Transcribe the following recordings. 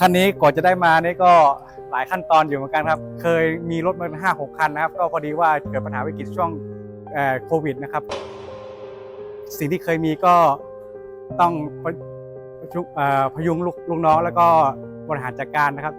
คันนี้ก่อนจะได้มานี่ก็หลายขั้นตอนอยู่เหมือนกันครับ เคยมีรถมาห้าหกคันนะครับ ก็พอดีว่าเกิดปัญหาวิกฤตช่วงโควิดนะครับ สิ่งที่เคยมีก็ต้องพยุงลูกลูกน้องแล้วก็บริหารจัดการนะครับ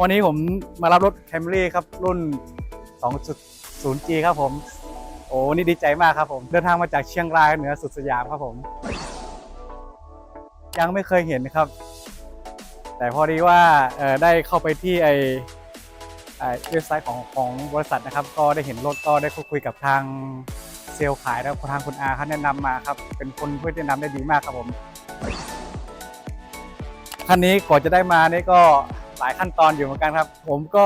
วันนี้ผมมารับรถ Camry ครับ รุ่น 2.0G ครับผม โอ้นี่ดีใจมากครับผม เดินทางมาจากเชียงรายเหนือสุดสยามครับผม ยังไม่เคยเห็นครับ แต่พอดีว่าได้เข้าไปที่ไอไอเว็บไซต์ของของบริษัทนะครับ ก็ได้เห็นรถก็ได้พูดคุยกับทางเซลล์ขายแล้วทางคุณอาเขาแนะนำมาครับ เป็นคนเพื่อแนะนำได้ดีมากครับผม คันนี้ก่อนจะได้มานี่ก็ หลายขั้นตอนอยู่เหมือนกันครับ ผมก็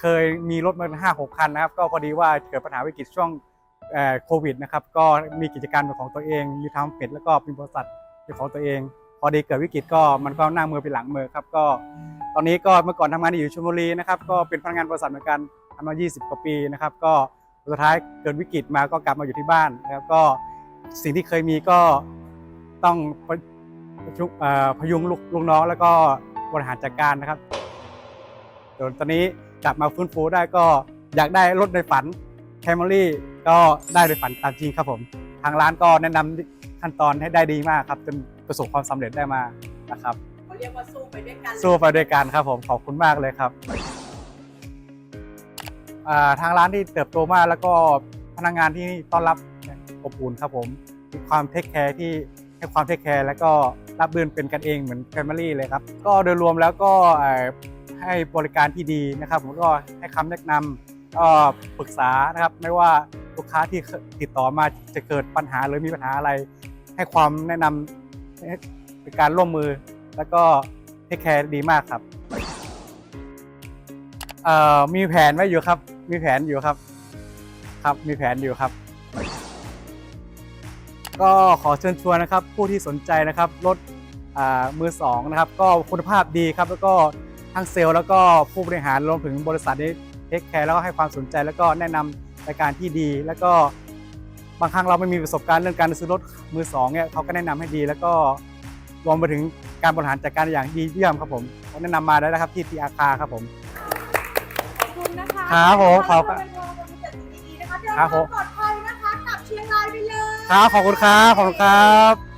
เคยมีรถมาห้าหกคันนะครับ ก็พอดีว่าเกิดปัญหาวิกฤตช่วงโควิดนะครับ ก็มีกิจการเป็นของตัวเอง มีทำเป็ดแล้วก็เป็นบริษัทเป็นของตัวเอง พอดีเกิดวิกฤตก็มันก็หน้ามือเป็นหลังมือครับ ก็ตอนนี้ก็เมื่อก่อนทำงานอยู่ชลบุรีนะครับ ก็เป็นพนักงานบริษัทเหมือนกันทำมา 20 กว่าปีนะครับ ก็สุดท้ายเกิดวิกฤตมาก็กลับมาอยู่ที่บ้านนะครับก็สิ่งที่เคยมีก็ต้องพยุงลูกน้องแล้วก็บริหารจัดการนะครับ จนตอนนี้กลับมาฟื้นฟูได้ก็อยากได้รถในฝันแคมรี่ก็ได้ในฝันตามจริงครับผม ทางร้านก็แนะนำขั้นตอนให้ได้ดีมากครับจนประสบความสำเร็จได้มานะครับเขาเรียกว่าสู้ไปด้วยกันสู้ไปด้วยกันครับผมขอบคุณมากเลยครับอ่าทางร้านที่เติบโตมากแล้วก็พนักงานที่ต้อนรับอบอุ่นครับผมมีความเทคแคร์ที่ให้ความเทคแคร์แล้วก็รับรื่นเป็นกันเองเหมือนแฟมิลี่เลยครับ ก็โดยรวมแล้วก็เอ่อ ให้บริการที่ดีนะครับ ผมก็ให้คำแนะนำก็ปรึกษานะครับ ไม่ว่าลูกค้าที่ติดต่อมาจะเกิดปัญหาหรือมีปัญหาอะไร ให้ความแนะนำเป็นการร่วมมือ แล้วก็เทคแคร์ดีมากครับเอ่อมีแผนไว้อยู่ครับ มีแผนอยู่ครับ ครับ มีแผนอยู่ครับ ก็ขอเชิญชวนนะครับ ผู้ที่สนใจนะครับรถอ่ามือสองนะครับ ก็คุณภาพดีครับแล้วก็ ทั้งเซลล์แล้วก็ผู้บริหารรวมถึงบริษัทนี้เทคแคร์แล้วก็ให้ความสนใจแล้วก็แนะนำรายการที่ดี แล้วก็บางครั้งเราไม่มีประสบการณ์เรื่องการซื้อรถมือสองเนี่ยเขาก็แนะนำให้ดี แล้วก็รวมไปถึงการบริหารจัดการอย่างดีเยี่ยมครับผมก็แนะนำมาได้นะครับที่ทีอาคาครับผมขอบคุณนะคะครับผมขอบคุณเป็นวงเป็นเศรษฐีดีๆนะคะเดินครัทาบผมงปลอดภัยนะคะกลับเชียงรายไปเลยครับขอบคุณครับขอบคุณครับ